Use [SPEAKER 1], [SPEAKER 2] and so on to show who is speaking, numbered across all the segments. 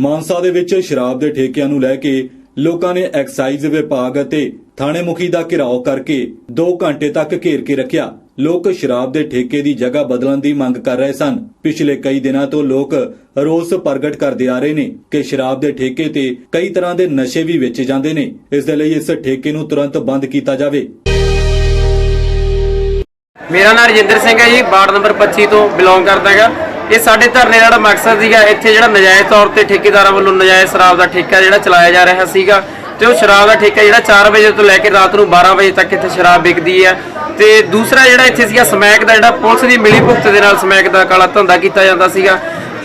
[SPEAKER 1] ਮਾਨਸਾ ਦੇ ਵਿੱਚ ਸ਼ਰਾਬ ਦੇ ਠੇਕਿਆਂ ਨੂੰ ਲੈ ਕੇ ਲੋਕਾਂ ਨੇ ਐਕਸਾਈਜ਼ ਵਿਭਾਗ ਅਤੇ ਥਾਣੇ ਮੁਖੀ ਦਾ ਘਿਰਾਓ ਕਰਕੇ 2 ਘੰਟੇ ਤੱਕ ਘੇਰ ਕੇ ਰੱਖਿਆ। ਲੋਕ ਸ਼ਰਾਬ ਦੇ ਠੇਕੇ ਦੀ ਜਗ੍ਹਾ ਬਦਲਣ ਦੀ ਮੰਗ ਕਰ ਰਹੇ ਸਨ। ਪਿਛਲੇ ਕਈ ਦਿਨਾਂ ਤੋਂ ਲੋਕ ਰੋਸ ਪ੍ਰਗਟ ਕਰਦੇ ਆ ਰਹੇ ਨੇ ਕਿ ਸ਼ਰਾਬ ਦੇ ਠੇਕੇ ਤੇ ਕਈ ਤਰ੍ਹਾਂ ਦੇ ਨਸ਼ੇ ਵੀ ਵੇਚੇ ਜਾਂਦੇ ਨੇ। ਇਸ ਦੇ ਲਈ ਇਸ ਠੇਕੇ ਨੂੰ ਤੁਰੰਤ ਬੰਦ ਕੀਤਾ ਜਾਵੇ।
[SPEAKER 2] ਮੇਰਾ ਨਾਮ ਰਜਿੰਦਰ ਸਿੰਘ ਹੈ ਜੀ, ਵਾਰਡ ਨੰਬਰ 25 ਤੋਂ ਬਿਲੋਂਗ ਕਰਦਾ ਹੈਗਾ। ਇਹ ਸਾਡੇ ਧਰਨੇ ਦਾ ਜਿਹੜਾ ਮਕਸਦ ਸੀਗਾ, ਇੱਥੇ ਜਿਹੜਾ ਨਜਾਇਜ਼ ਤੌਰ ਤੇ ਠੇਕੇਦਾਰਾਂ ਵੱਲੋਂ ਨਜਾਇਜ਼ ਸ਼ਰਾਬ ਦਾ ਠੇਕਾ ਜਿਹੜਾ ਚਲਾਇਆ ਜਾ ਰਿਹਾ ਸੀਗਾ ਤੇ ਉਹ ਸ਼ਰਾਬ ਦਾ ਠੇਕਾ ਜਿਹੜਾ 4 ਵਜੇ ਤੋਂ ਲੈ ਕੇ ਰਾਤ ਨੂੰ 12 ਵਜੇ ਤੱਕ ਇੱਥੇ ਸ਼ਰਾਬ ਵਿਕਦੀ ਹੈ। ਤੇ ਦੂਸਰਾ ਜਿਹੜਾ ਇੱਥੇ ਸੀਗਾ, ਸਮੈਕ ਦਾ ਜਿਹੜਾ ਪੁਲਿਸ ਦੀ ਮਿਲੀ ਭੁਗਤ ਦੇ ਨਾਲ ਸਮੈਕ ਦਾ ਕਾਲਾ ਧੰਦਾ ਕੀਤਾ ਜਾਂਦਾ ਸੀਗਾ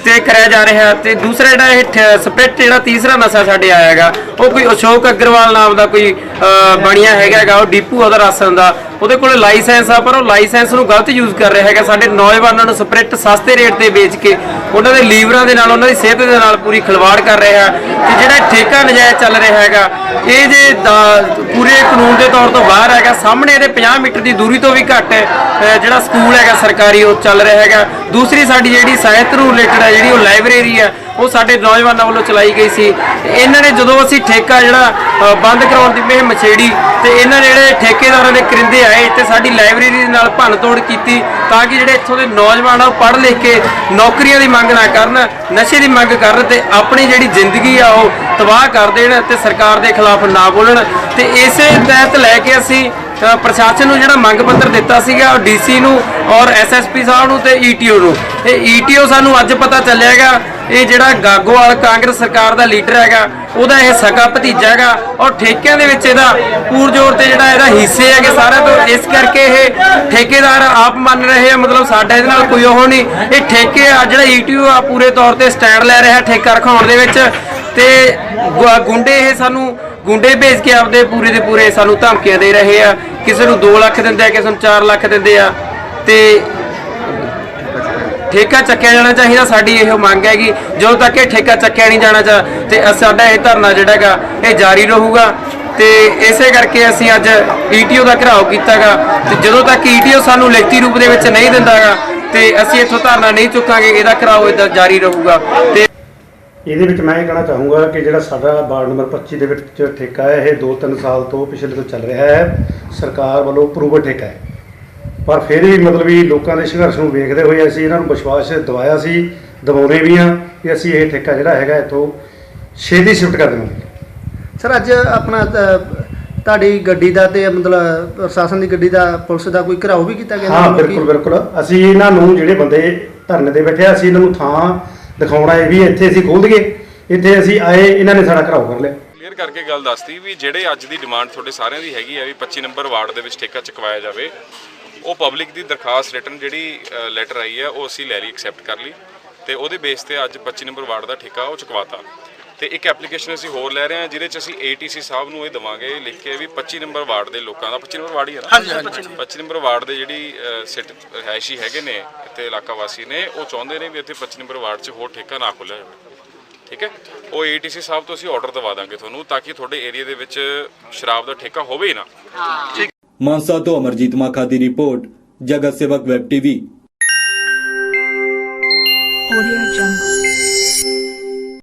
[SPEAKER 2] ਤੇ ਕਰਿਆ ਜਾ ਰਿਹਾ। ਤੇ ਦੂਸਰਾ ਜਿਹੜਾ ਇਹ ਠ- ਜਿਹੜਾ ਤੀਸਰਾ ਨਸ਼ਾ ਸਾਡੇ ਆਇਆ ਹੈਗਾ, ਉਹ ਕੋਈ ਅਸ਼ੋਕ ਅਗਰਵਾਲ ਨਾਮ ਦਾ ਕੋਈ ਬਣਿਆ ਹੈਗਾ, ਉਹ ਡੀਪੂ ਉਹਦਾ ਰਾਸ਼ਨ ਦਾ ਉਹਦੇ ਕੋਲ ਲਾਇਸੈਂਸ ਆ, ਪਰ ਉਹ ਲਾਇਸੈਂਸ ਨੂੰ ਗਲਤ ਯੂਜ਼ ਕਰ ਰਿਹਾ ਹੈਗਾ। ਸਾਡੇ ਨੌਜਵਾਨਾਂ ਨੂੰ ਸਪਿਰਿਟ ਸਸਤੇ ਰੇਟ ਤੇ ਵੇਚ ਕੇ ਉਹਨਾਂ ਦੇ ਲੀਵਰਾਂ ਦੇ ਨਾਲ, ਉਹਨਾਂ ਦੀ ਸਿਹਤ ਦੇ ਨਾਲ ਪੂਰੀ ਖਿਲਵਾੜ ਕਰ ਰਿਹਾ ਤੇ ਜਿਹੜਾ ਠੇਕਾ ਨਜਾਇਜ਼ ਚੱਲ ਰਿਹਾ ਹੈਗਾ, ਇਹ ਜੇ ਦਾ- ਪੂਰੇ ਕਾਨੂੰਨ ਦੇ ਤੌਰ ਤੋਂ ਬਾਹਰ ਹੈਗਾ, ਸਾਹਮਣੇ ਇਹਦੇ 50 ਮੀਟਰ ਦੀ ਦੂਰੀ ਤੋਂ ਵੀ ਘੱਟ ਜਿਹੜਾ ਸਕੂਲ ਹੈਗਾ ਸਰਕਾਰੀ, ਉਹ ਚੱਲ ਰਿਹਾ ਹੈਗਾ। ਦੂਸਰੀ ਸਾਡੀ ਜਿਹੜੀ ਸਾਹਿਤ ਨੂੰ ਰਿਲੇਟਡ ਹੈ ਜਿਹੜੀ ਉਹ ਲਾਇਬ੍ਰੇਰੀ ਹੈ ਉਹ ਸਾਡੇ ਨੌਜਵਾਨਾਂ ਵੱਲੋਂ ਚਲਾਈ ਗਈ ਸੀ। ਇਹਨਾਂ ਨੇ ਜਦੋਂ ਅਸੀਂ ਠੇਕਾ ਜਿਹੜਾ ਅ, ਬੰਦ ਕਰਾਉਣ ਦੀ ਮੁਹਿੰਮ ਛੇੜੀ ਤੇ ਇਹਨਾਂ ਨੇ ਜਿਹੜੇ ਠੇਕੇਦਾਰਾਂ ਦੇ ਕਰਿੰਦੇ ਆਏ ਤੇ ਸਾਡੀ ਲਾਇਬ੍ਰੇਰੀ ਦੇ ਨਾਲ ਭੰਨ ਤੋੜ ਕੀਤੀ ਤਾਂ ਕਿ ਜਿਹੜੇ ਇੱਥੋਂ ਦੇ ਨੌਜਵਾਨ ਆ ਉਹ ਪੜ੍ਹ ਲਿਖ ਕੇ ਨੌਕਰੀਆਂ ਦੀ ਮੰਗ ਨਾ ਕਰਨ ਨਸ਼ੇ ਦੀ ਮੰਗ ਕਰਨ ਤੇ ਆਪਣੀ ਜਿਹੜੀ ਜ਼ਿੰਦਗੀ ਆ ਉਹ ਤਬਾਹ ਕਰ ਦੇਣ ਤੇ ਸਰਕਾਰ ਦੇ ਖਿਲਾਫ ਨਾ ਬੋਲਣ। ਤੇ ਇਸੇ ਤਹਿਤ ਲੈ ਕੇ ਅਸੀਂ ਪ੍ਰਸ਼ਾਸਨ ਨੂੰ ਜਿਹੜਾ ਮੰਗ ਪੱਤਰ ਦਿੱਤਾ ਸੀਗਾ ਉਹ ਡੀਸੀ ਨੂੰ ਔਰ ਐਸਐਸਪੀ ਸਾਹਿਬ ਨੂੰ ਤੇ ਈਟੀਓ ਨੂੰ। ਇਹ ਈਟੀਓ ਸਾਨੂੰ ਅੱਜ ਪਤਾ ਚੱਲਿਆਗਾ ਇਹ ਜਿਹੜਾ ਗਾਗੋਵਾਲ ਕਾਂਗਰਸ ਸਰਕਾਰ ਦਾ ਲੀਡਰ ਹੈਗਾ, ਉਹਦਾ ਇਹ ਸਕਾ ਭਤੀਜਾ ਹੈਗਾ ਔਰ ਠੇਕਿਆਂ ਦੇ ਵਿੱਚ ਇਹਦਾ ਪੂਰਜੋਰ ਤੇ ਜਿਹੜਾ ਇਹਦਾ ਹਿੱਸੇ ਹੈਗੇ ਸਾਰਾ ਤੋਂ, ਇਸ ਕਰਕੇ ਇਹ ਠੇਕੇਦਾਰ ਆਪ ਮੰਨ ਰਹੇ ਆ, ਮਤਲਬ ਸਾਡਾ ਇਹਦੇ ਨਾਲ ਕੋਈ ਉਹ ਨਹੀਂ। ਇਹ ਠੇਕੇ ਆ, ਜਿਹੜਾ ਈਟੀਓ ਆ, ਪੂਰੇ ਤੌਰ ਤੇ ਸਟੈਂਡ ਲੈ ਰਿਹਾ ਠੇਕਾ ਰਖਾਉਣ ਦੇ ਵਿੱਚ ਤੇ ਗੁ- ਗੁੰਡੇ ਇਹ ਸਾਨੂੰ ਗੁੰਡੇ ਭੇਜ ਕੇ ਆਪਦੇ ਪੂਰੇ ਦੇ ਪੂਰੇ ਸਾਨੂੰ ਧਮਕੀਆਂ ਦੇ ਰਹੇ ਆ। ਕਿਸੇ ਨੂੰ 2 ਲੱਖ ਦਿੰਦੇ ਆ, ਕਿਸੇ ਨੂੰ 4 ਲੱਖ ਦਿੰਦੇ ਆ। ਤੇ ਠੇਕਾ ਚੱਕਿਆ ਜਾਣਾ ਚਾਹੀਦਾ, ਸਾਡੀ ਇਹ ਮੰਗ ਹੈਗੀ। ਜਦੋਂ ਤੱਕ ਇਹ ਠੇਕਾ ਚੱਕਿਆ ਨਹੀਂ ਜਾਣਾ ਚਾ ਤੇ ਸਾਡਾ ਇਹ ਧਰਨਾ ਜਿਹੜਾ ਇਹ ਜਾਰੀ ਰਹੂਗਾ। ਤੇ ਇਸੇ ਕਰਕੇ ਅਸੀਂ ਅੱਜ ਈਟੀਓ ਦਾ ਘਿਰਾਓ ਕੀਤਾਗਾ। ਤੇ ਜਦੋਂ ਤੱਕ ਈਟੀਓ ਸਾਨੂੰ ਲਿਖਤੀ ਰੂਪ ਦੇ ਵਿੱਚ ਨਹੀਂ ਦਿੰਦਾਗਾ, ਤੇ ਅਸੀਂ ਇੱਥੋਂ ਧਰਨਾ ਨਹੀਂ ਚੁੱਕਾਂਗੇ, ਇਹਦਾ ਘਿਰਾਓ ਇਦਾਂ ਜਾਰੀ ਰਹੂਗਾ। ਤੇ
[SPEAKER 3] ਇਹਦੇ ਵਿੱਚ ਮੈਂ ਇਹ ਕਹਿਣਾ ਚਾਹੂੰਗਾ ਕਿ ਜਿਹੜਾ ਸਾਡਾ ਵਾਰਡ ਨੰਬਰ 25 ਦੇ ਵਿੱਚ ਠੇਕਾ ਹੈ, ਇਹ 2-3 ਸਾਲ ਤੋਂ ਪਿਛਲੇ ਤੋਂ ਚੱਲ ਰਿਹਾ ਹੈ। ਸਰਕਾਰ ਵੱਲੋਂ ਅਪਰੂਵਡ ਠੇਕਾ ਹੈ। ਪਰ ਫਿਰ ਵੀ ਮਤਲਬ ਵੀ ਲੋਕਾਂ ਦੇ ਸੰਘਰਸ਼ ਨੂੰ ਵੇਖਦੇ ਹੋਏ ਅਸੀਂ ਇਹਨਾਂ ਨੂੰ ਵਿਸ਼ਵਾਸ ਦਿਵਾਇਆ ਸੀ ਦਿਵਾਉਂਦੇ ਵੀ ਹਾਂ ਕਿ ਅਸੀਂ ਇਹ ਠੇਕਾ ਜਿਹੜਾ ਹੈਗਾ ਇੱਥੋਂ ਛੇਤੀ ਸ਼ਿਫਟ ਕਰ ਦੇਵਾਂਗੇ।
[SPEAKER 4] ਸਰ ਅੱਜ ਆਪਣਾ ਤੁਹਾਡੀ ਗੱਡੀ ਦਾ ਤੇ ਮਤਲਬ ਪ੍ਰਸ਼ਾਸਨ ਦੀ ਗੱਡੀ ਦਾ ਪੁਲਿਸ ਦਾ ਕੋਈ ਘਰਾਓ ਵੀ ਕੀਤਾ ਗਿਆ?
[SPEAKER 3] ਹਾਂ ਬਿਲਕੁਲ ਬਿਲਕੁਲ। ਅਸੀਂ ਇਹਨਾਂ ਨੂੰ ਜਿਹੜੇ ਬੰਦੇ ਧਰਨੇ ਦੇ ਬੈਠੇ ਆ ਅਸੀਂ ਇਹਨਾਂ ਨੂੰ ਥਾਂ ਦਿਖਾਉਣਾ ਹੈ ਵੀ ਇੱਥੇ ਅਸੀਂ ਖੋਲ ਦਈਏ। ਇੱਥੇ ਅਸੀਂ ਆਏ ਇਹਨਾਂ ਨੇ ਸਾਡਾ ਘਰਾਓ ਕਰ ਲਿਆ।
[SPEAKER 5] ਕਲੀਅਰ ਕਰਕੇ ਗੱਲ ਦੱਸਤੀ ਵੀ ਜਿਹੜੇ ਅੱਜ ਦੀ ਡਿਮਾਂਡ ਤੁਹਾਡੇ ਸਾਰਿਆਂ ਦੀ ਹੈਗੀ ਹੈ ਵੀ 25 ਨੰਬਰ ਵਾਰਡ ਦੇ ਵਿੱਚ ਠੇਕਾ ਚੁਕਵਾਇਆ ਜਾਵੇ ਉਹ ਪਬਲਿਕ ਦੀ ਦਰਖਾਸਤ ਰਿਟਰਨ ਜਿਹੜੀ ਲੈਟਰ ਆਈ ਹੈ ਉਹ ਅਸੀਂ ਲੈ ਲਈ ਐਕਸੈਪਟ ਕਰ ਲਈ। ਤੇ ਉਹਦੇ ਬੇਸ ਤੇ ਅੱਜ 25 ਨੰਬਰ ਵਾਰਡ ਦਾ ਠੇਕਾ ਉਹ ਚੁਕਵਾਤਾ। ਤੇ ਇੱਕ ਐਪਲੀਕੇਸ਼ਨ ਅਸੀਂ ਹੋਰ ਲੈ ਰਹੇ ਹਾਂ ਜਿਹਦੇ ਚ ਅਸੀਂ ATC ਸਾਹਿਬ ਨੂੰ ਇਹ ਦਵਾਂਗੇ ਲਿਖ ਕੇ ਵੀ 25 ਨੰਬਰ ਵਾਰਡ ਦੇ ਲੋਕਾਂ ਦਾ 25 ਨੰਬਰ ਵਾਰਡ ਹੀ ਹੈ ਨਾ? 25 ਨੰਬਰ ਵਾਰਡ ਦੇ ਜਿਹੜੀ ਸਿਟ ਰਿਹਾਇਸ਼ੀ ਹੈਗੇ ਨੇ ਇੱਥੇ ਇਲਾਕਾ ਵਾਸੀ ਨੇ ਉਹ ਚਾਹੁੰਦੇ ਨੇ ਵੀ ਇੱਥੇ 25 ਨੰਬਰ ਵਾਰਡ 'ਚ ਹੋਰ ਠੇਕਾ ਨਾ ਖੋਲ੍ਹਿਆ ਜਾਵੇ। ਠੀਕ ਹੈ? ਉਹ ਏਟੀਸੀ ਸਾਹਿਬ ਤੋਂ ਅਸੀਂ ਆਰਡਰ ਦਵਾ ਦਾਂਗੇ ਤੁਹਾਨੂੰ ਤਾਂ ਕਿ ਤੁਹਾਡੇ ਏਰੀਆ ਦੇ ਵਿੱਚ ਸ਼ਰਾਬ ਦਾ ਠੇਕਾ ਹੋਵੇ ਹੀ ਨਾ।
[SPEAKER 1] ਮਾਨਸਾ ਤੋਂ ਅਮਰਜੀਤ ਮਾਖਾ ਦੀ ਰਿਪੋਰਟ ਜਗਤ ਸੇਵਕ ਵੈਬ ਟੀਵੀ
[SPEAKER 6] Audio Jungle.